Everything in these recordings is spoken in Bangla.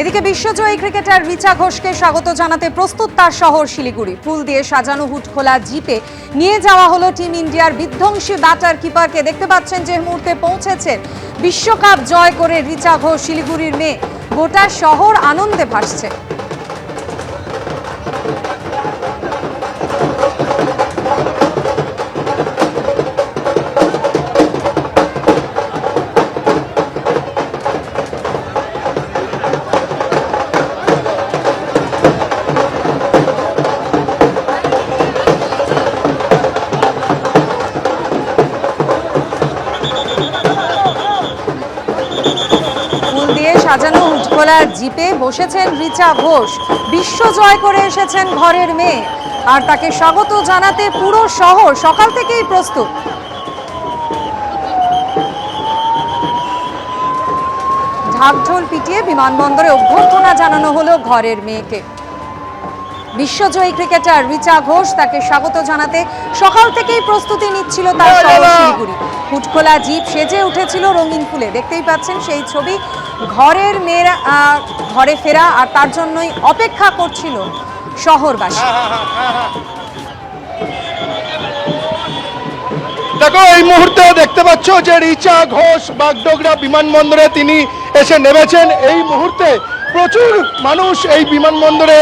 এদিকে বিশ্বজয়ী ক্রিকেটার রিচা ঘোষকে স্বাগত জানাতে প্রস্তুত তার শহর শিলিগুড়ি। ফুল দিয়ে সাজানো হুট খোলা জিপে নিয়ে যাওয়া হলো টিম ইন্ডিয়ার বিধ্বংসী ব্যাটার কিপারকে। দেখতে পাচ্ছেন যে মুহূর্তে পৌঁছেছেন বিশ্বকাপ জয় করে রিচা ঘোষ শিলিগুড়ির মেয়ে। গোটা শহর আনন্দে ভাসছে। উজ্জ্বলা জিপে বসেছেন রিচা ঘোষ। বিশ্ব জয় করে এসেছেন ঘরের মেয়ে। আর তাকে স্বাগত জানাতে পুরো শহর সকাল থেকেই প্রস্তুত। ঢাকঢোল পিটিয়ে বিমানবন্দরে অভ্যর্থনা জানানো হলো ঘরের মেয়েকে। বিশ্বজয়ী ক্রিকেটার রিচা ঘোষ তাকে স্বাগত জানাতে সকাল থেকেই প্রস্তুতি নিচ্ছিল তার শহর শিলিগুড়ি ফুটখোলা জিপ সেজে উঠেছিল রঙিন ফুলে। দেখতেই পাচ্ছেন সেই ছবি। ঘরের মেয়েরা ঘরে ফেরা আর তার জন্যই অপেক্ষা করছিল শহরবাসী। দেখো এই মুহূর্তে দেখতে পাচ্ছ যে রিচা ঘোষ বাগডোগরা বিমানবন্দরে তিনি এসে নেমেছেন। এই মুহূর্তে প্রচুর মানুষ এই বিমানবন্দরে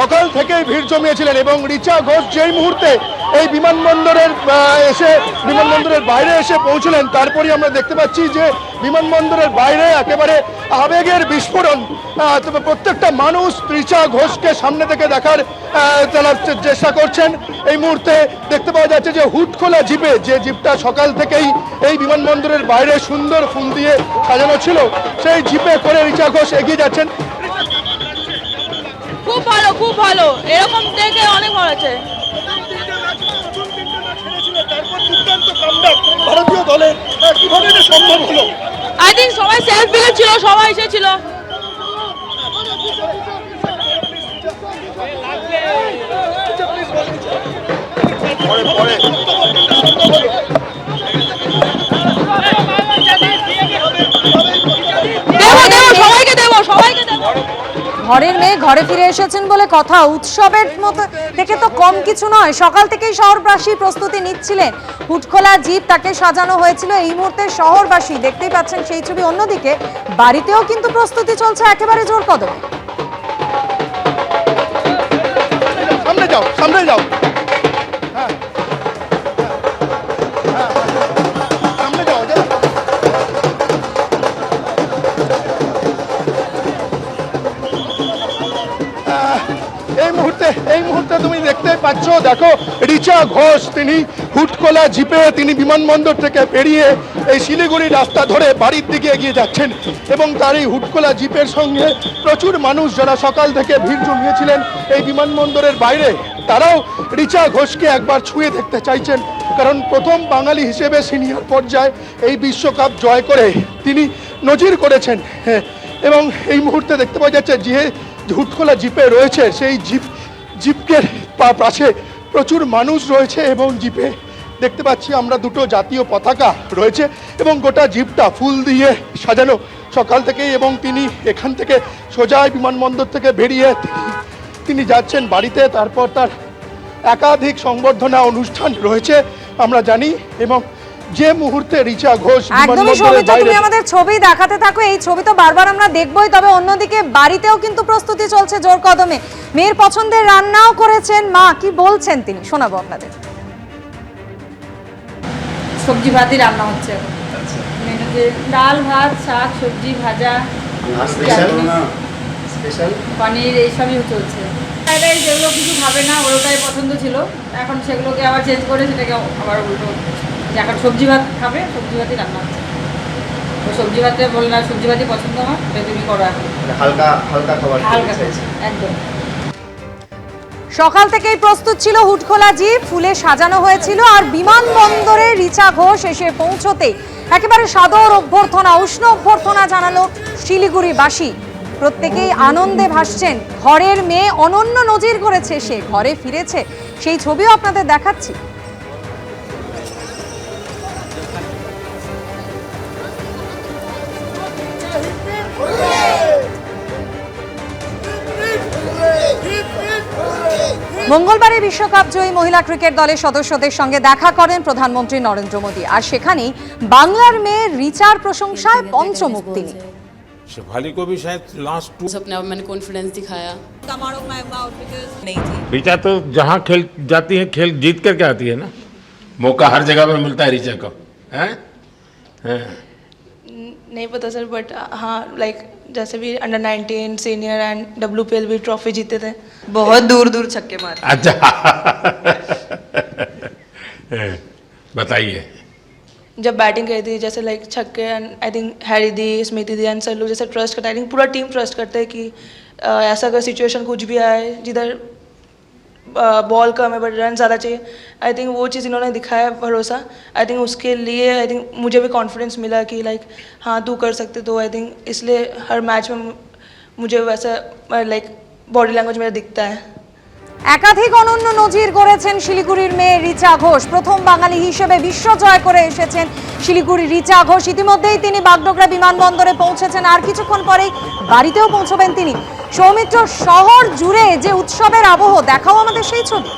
সকাল থেকে ভিড় জমিয়েছিলেন এবং রিচা ঘোষ যেই মুহূর্তে এই বিমানবন্দরের এসে, বিমানবন্দরের বাইরে এসে পৌঁছলেন। তারপরই আমরা দেখতে পাচ্ছি যে বিমানবন্দরের বাইরে একেবারে আবেগের বিস্ফোরণ প্রত্যেকটা মানুষ রিচা ঘোষকে সামনে থেকে দেখার তারা চেষ্টা করছেন। এই মুহূর্তে দেখতে পাওয়া যাচ্ছে যে হুট খোলা জিপে, যে জিপটা সকাল থেকেই এই বিমানবন্দরের বাইরে সুন্দর ফুল দিয়ে সাজানো ছিল, সেই জিপে করে রিচা ঘোষ এগিয়ে যাচ্ছেন। খুব ভালো খুব ভালো। এরকম দেখে অনেক ভালো আছে ভারতীয় দলের কীভাবে এটা সম্ভব হলো? আই থিঙ্ক সবাই সেলফ বিলিভ ছিল সবাই এসেছিল। দেবো দেবো সবাইকে দেবো সবাইকে ঘরের মেয়ে ঘরে ফিরে এসেছেন বলে কথা। উৎসবের মতো থেকে তো কম কিছু নয়। সকাল থেকেই শহরবাসী প্রস্তুতি নিচ্ছিলেন। হুটখোলা জিপ তাকে সাজানো হয়েছিল। এই মুহূর্তে শহরবাসী দেখতেই পাচ্ছেন সেই ছবি। অন্যদিকে বাড়িতেও কিন্তু প্রস্তুতি চলছে একেবারে জোর কদমে সামনে যাও সামনে যাও। মুহূর্তে, এই মুহূর্তে তুমি দেখতে পাচ্ছ, দেখো, রিচা ঘোষ, তিনি হুটকোলা জিপে তিনি বিমানবন্দর থেকে বেরিয়ে এই শিলিগুড়ি রাস্তা ধরে বাড়ির দিকে এগিয়ে যাচ্ছেন এবং তার এই হুটকোলা জিপের সঙ্গে প্রচুর মানুষ যারা সকাল থেকে ভিড় জমিয়েছিলেন এই বিমানবন্দরের বাইরে, তারাও রিচা ঘোষকে একবার ছুঁয়ে দেখতে চাইছেন। কারণ প্রথম বাঙালি হিসেবে সিনিয়র পর্যায়ে এই বিশ্বকাপ জয় করে তিনি নজির করেছেন। হ্যাঁ এবং এই মুহূর্তে দেখতে পাওয়া যাচ্ছে, যে হুটখোলা জিপে রয়েছে, সেই জিপ জিপের পাশে প্রচুর মানুষ রয়েছে এবং জিপে দেখতে পাচ্ছি আমরা দুটো জাতীয় পতাকা রয়েছে এবং গোটা জিপটা ফুল দিয়ে সাজানো। সকাল থেকেই এবং তিনি এখান থেকে সোজা বিমানবন্দর থেকে বেরিয়ে তিনি যাচ্ছেন বাড়িতে। তারপর তার একাধিক সংবর্ধনা অনুষ্ঠান রয়েছে, আমরা জানি, এবং যে মুহূর্তে রিচা ঘোষ একদমই সৌমিত্র তুমি আমাদের ছবি দেখাতে থাকো এই ছবি তো বারবার আমরা দেখবই তবে অন্যদিকে বাড়িতেও কিন্তু প্রস্তুতি চলছে জোর কদমে। মেয়ের পছন্দের রান্নাও করেছেন মা কি বলছেন তিনি? শোনাবো আপনাদের। সবজি ভাতই রান্না হচ্ছে। মেনুতে ডাল ভাত শাক সবজি ভাজা পনির এইসবই চলছে। এটাই যেগুলো কিছু ভাবে না ওটাই পছন্দ ছিল। এখন সেগুলোকে আবার চেঞ্জ করে সেটাকে আবার উল্টো যে এখন সবজি ভাত খাবে সবজি ভাতই রান্না হচ্ছে। তো সবজি ভাতে বললে না সবজি ভাতই পছন্দ আমার এটা তুমি করো এখন। মানে হালকা হালকা খাবার হালকা। একদম। সকাল থেকেই প্রস্তুত ছিল হুটখোলা জিপ ফুলে সাজানো হয়েছিল আর বিমানবন্দরে রিচা ঘোষ এসে পৌঁছতেই একেবারে সাদর অভ্যর্থনা উষ্ণ অভ্যর্থনা জানালো শিলিগুড়িবাসী। প্রত্যেকেই আনন্দে ভাসছেন ঘরের মেয়ে অনন্য নজির করেছে সে ঘরে ফিরেছে। সেই ছবিও আপনাদের দেখাচ্ছি। মঙ্গলবারে বিশ্বকাপ জয়ী মহিলা ক্রিকেট দলের সদস্যদের সঙ্গে দেখা করেন প্রধানমন্ত্রী নরেন্দ্র মোদী আর সেখানেই বাংলার মেয়ে রিচার প্রশংসায় পঞ্চমুখ তিনি शेफाली को भी शायद लास्ट टू अपने आप मैंने कॉन्फिडेंस दिखाया ऋचा तो जहाँ खेल जाती है खेल जीत करके आती है ना मौका हर जगह पर मिलता है ऋचा को हैं हैं नहीं पता सर बट हाँ लाइक जैसे भी under 19 senior and W P L भी ट्रॉफी जीते थे। बहुत दूर दूर छक्के मारे। अच्छा। बताइए। जब बैटिंग करी थी जैसे लाइक छक्के and I think Harry di Smriti di and Salu लोग जैसे ट्रस्ट करते आई थिंक पूरा टीम ट्रस्ट करते हैं कि ऐसा अगर सिचुएशन कुछ भी आए जिधर बॉल कम है बट रन ज़्यादा चाहिए आई थिंक वो चीज़ इन्होंने दिखाया है भरोसा आई थिंक उसके लिए आई थिंक मुझे भी कॉन्फिडेंस मिला कि लाइक हाँ तू कर सकते तो आई थिंक इसलिए हर मैच में मुझे वैसा लाइक बॉडी लैंग्वेज मेरा दिखता है একাধিক অনন্য নজির গড়েছেন শিলিগুড়ির মেয়ে রিচা ঘোষ প্রথম বাঙালি হিসেবে বিশ্ব জয় করে এসেছেন শিলিগুড়ি রিচা ঘোষ ইতিমধ্যেই তিনি বাগডোগরা বিমানবন্দরে পৌঁছেছেন আর কিছুক্ষণ পরেই বাড়িতেও পৌঁছবেন তিনি সৌমিত্র শহর জুড়ে যে উৎসবের আবহ, দেখাও আমাদের সেই ছবি।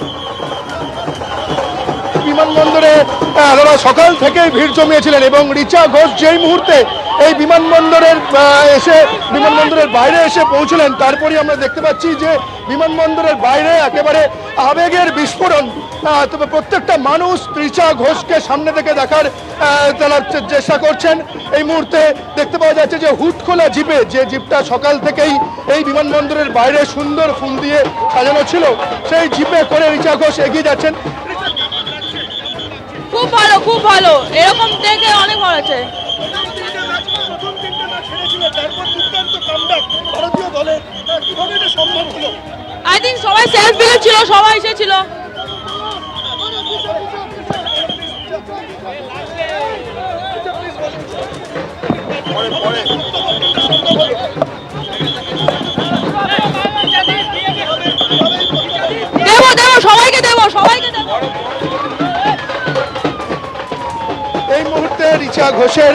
বিমানবন্দরে তারা সকাল থেকেই ভিড় জমিয়েছিলেন এবং রিচা ঘোষ যেই মুহূর্তে এই বিমানবন্দরের এসে বিমানবন্দরের বাইরে এসে পৌঁছলেন তারপরে আমরা দেখতে পাচ্ছি যে বিমানবন্দরের বাইরে একেবারে আবেগের বিস্ফোরণ। তবে প্রত্যেকটা মানুষ রিচা ঘোষকে সামনে থেকে দেখার তারা চেষ্টা করছেন। এই মুহূর্তে দেখতে পাওয়া যাচ্ছে যে হুট খোলা জিপে যে জিপটা সকাল থেকেই এই বিমানবন্দরের বাইরে সুন্দর ফুল দিয়ে সাজানো ছিল সেই জিপে করে রিচা ঘোষ এগিয়ে যাচ্ছেন। খুব ভালো খুব ভালো। এরকম দেখে অনেক ভালো আছে আই থিঙ্ক সবাই সেলফ বিলিভ ছিল সবাই এসেছিল। দেবো দেবো সবাইকে দেবো সবাইকে দেবো। এই মুহূর্তে রিচা ঘোষের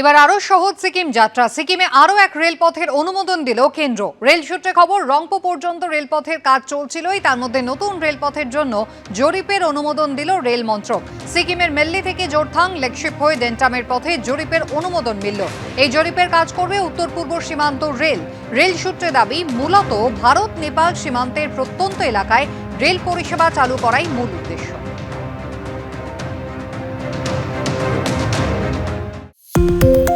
এবার আরও সহজ সিকিম যাত্রা। সিকিমে আরও এক রেলপথের অনুমোদন দিল কেন্দ্র। রেল সূত্রে খবর রংপো পর্যন্ত রেলপথের কাজ চলছিলই। তার মধ্যে নতুন রেলপথের জন্য জরিপের অনুমোদন দিল রেল মন্ত্রক। সিকিমের মেল্লি থেকে জোরথাং লেকশিপ হয়ে ডেন্টামের পথে জরিপের অনুমোদন মিলল। এই জরিপের কাজ করবে উত্তর পূর্ব সীমান্ত রেল। রেল সূত্রে দাবি, মূলত ভারত নেপাল সীমান্তের প্রত্যন্ত এলাকায় রেল পরিষেবা চালু করাই মূল উদ্দেশ্য। thank you